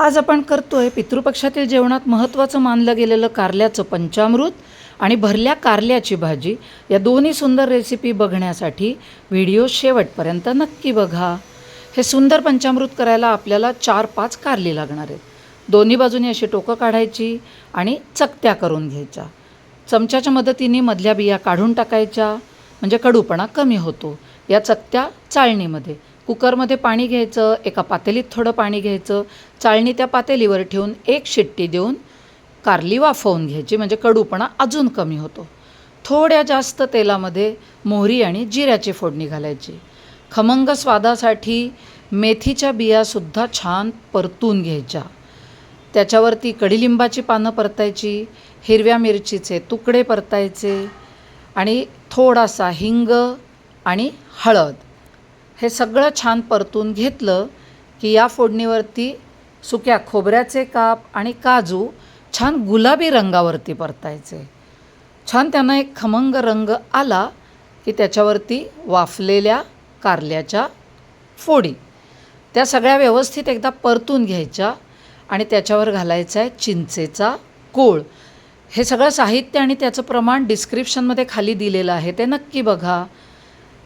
आज आपण करतोय पितृपक्षातील जेवणात महत्त्वाचं मानलं गेलेलं कारल्याचं पंचामृत आणि भरल्या कारल्याची भाजी. या दोन्ही सुंदर रेसिपी बघण्यासाठी व्हिडिओ शेवटपर्यंत नक्की बघा. हे सुंदर पंचामृत करायला आपल्याला चार पाच कारली लागणार आहेत. दोन्ही बाजूनी अशी टोकं काढायची आणि चकत्या करून घ्यायच्या. चमच्याच्या मदतीने मधल्या बिया काढून टाकायच्या. म्हणजे कडूपणा कमी होतो. या चकत्या चाळणीमध्ये. कुकरमध्ये पाणी घ्यायचं एका पातेलीत थोडं पाणी घ्यायचं चाळणी त्या पातेलीवर ठेवून एक शिट्टी देऊन कारली वाफवून घ्यायची म्हणजे कडूपणा अजून कमी होतो. थोड्या जास्त तेलामध्ये मोहरी आणि जिऱ्याची फोडणी घालायची. खमंग स्वादासाठी मेथीच्या बियासुद्धा छान परतून घ्यायच्या. त्याच्यावरती कडीलिंबाची पानं परतायची हिरव्या मिरचीचे तुकडे परतायचे आणि थोडासा हिंग आणि हळद. हे सगळं छान परतून घेतलं की या फोडणीवरती सुक्या खोबऱ्याचे काप आणि काजू छान गुलाबी रंगावरती परतायचे. छान त्यांना एक खमंग रंग आला की त्याच्यावरती वाफलेल्या कारल्याच्या फोडी. त्या सगळ्या व्यवस्थित एकदा परतून घ्यायच्या आणि त्याच्यावर घालायचा आहे चिंचेचा कोळ. हे सगळं साहित्य आणि त्याचं प्रमाण डिस्क्रिप्शनमध्ये खाली दिलेलं आहे. ते नक्की बघा.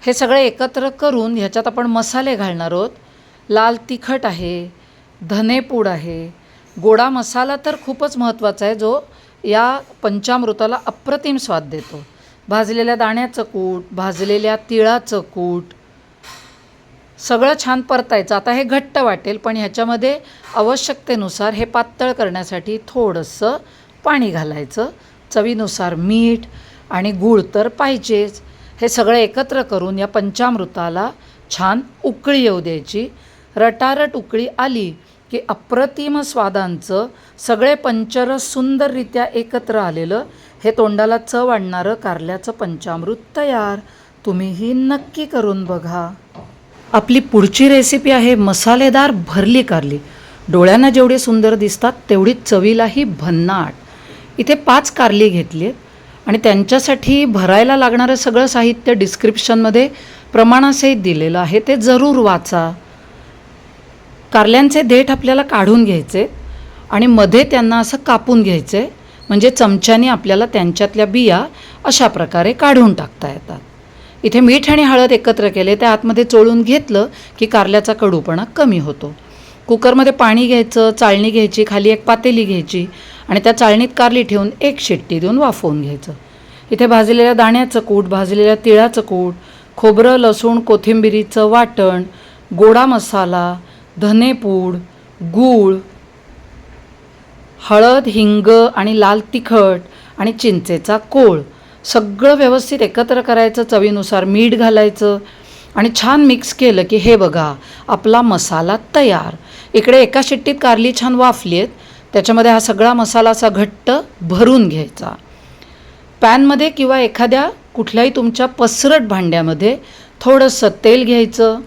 हे सगळे एकत्र करून ह्याच्यात आपण मसाले घालणार आहोत. लाल तिखट आहे धनेपूड आहे. गोडा मसाला तर खूपच महत्त्वाचा आहे जो या पंचामृताला अप्रतिम स्वाद देतो. भाजलेल्या दाण्याचं कूट भाजलेल्या तिळाचं कूट सगळं छान परतायचं. आता हे घट्ट वाटेल पण ह्याच्यामध्ये आवश्यकतेनुसार हे पातळ करण्यासाठी थोडंसं पाणी घालायचं. चवीनुसार मीठ आणि गूळ तर पाहिजेच. हे सगळं एकत्र करून या पंचामृताला छान उकळी येऊ द्यायची. रटारट उकळी आली की अप्रतिम स्वादांचं सगळे पंचरस सुंदररित्या एकत्र आलेलं हे तोंडाला चव आणणारं कारल्याचं पंचामृत तयार. तुम्हीही नक्की करून बघा. आपली पुढची रेसिपी आहे मसालेदार भरली कारली. डोळ्यांना जेवढी सुंदर दिसतात तेवढी चवीलाही भन्नाट. इथे पाच कारली घेतली आहेत आणि त्यांच्यासाठी भरायला लागणारं सगळं साहित्य डिस्क्रिप्शनमध्ये प्रमाणासहित दिलेलं आहे. ते जरूर वाचा. कारल्यांचे देठ आपल्याला काढून घ्यायचे आणि मध्ये त्यांना असं कापून घ्यायचे म्हणजे चमच्याने आपल्याला त्यांच्यातल्या बिया अशा प्रकारे काढून टाकता येतात. इथे मीठ आणि हळद एकत्र केले त्या आतमध्ये चोळून घेतलं की कारल्याचा कडूपणा कमी होतो. कुकरमध्ये पाणी घ्यायचं चाळणी घ्यायची खाली एक पातेली घ्यायची आणि त्या चाळणीत कारली ठेवून एक शिट्टी देऊन वाफवून घ्यायचं. इथे भाजलेल्या दाण्याचं कूट भाजलेल्या तिळाचं कूट खोबरं लसूण कोथिंबिरीचं वाटण गोडा मसाला धनेपूड गूळ हळद हिंग आणि लाल तिखट आणि चिंचेचा कोळ. सगळं व्यवस्थित एकत्र करायचं चवीनुसार मीठ घालायचं आणि छान मिक्स केलं की हे बघा आपला मसाला तयार. इकडे एका शिट्टीत कारली छान वाफली आहेत. त्याच्यामध्ये हा सगळा मसाला असा घट्ट भरून घ्यायचा. पॅनमध्ये किंवा एखाद्या कुठल्याही तुमच्या पसरट भांड्यामध्ये थोडंसं तेल घ्यायचं.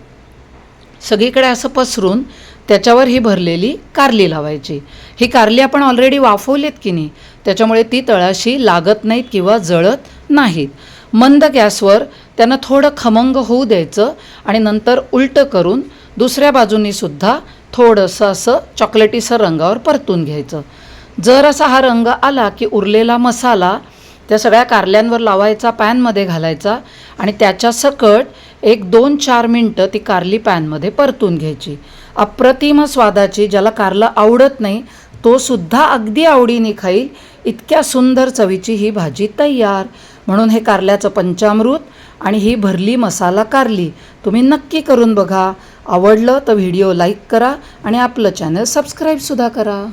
सगळीकडे असं पसरून त्याच्यावर ही भरलेली कारली लावायची. ही कारली आपण ऑलरेडी वाफवलीत की नाही त्याच्यामुळे ती तळाशी लागत नाहीत किंवा जळत नाहीत. मंद गॅसवर त्यांना थोडं खमंग होऊ द्यायचं आणि नंतर उलटं करून दुसऱ्या बाजूनीसुद्धा थोडंसं असं चॉकलेटीसर रंगावर परतून घ्यायचं. जर असा हा रंग आला की उरलेला मसाला त्या सगळ्या कारल्यांवर लावायचा पॅनमध्ये घालायचा आणि त्याच्या सकट एक दोन चार मिनटं ती कारली पॅनमध्ये परतून घ्यायची. अप्रतिम स्वादाची ज्याला कारलं आवडत नाही तो सुद्धा अगदी आवडीने खाईल इतक्या सुंदर चवीची ही भाजी तयार. म्हणून हे कारल्याचं पंचामृत आणि ही भरली मसाला कारली तुम्ही नक्की करून बघा. आवडलं तर व्हिडिओ लाईक करा आणि आपलं चॅनल सबस्क्राईबसुद्धा करा.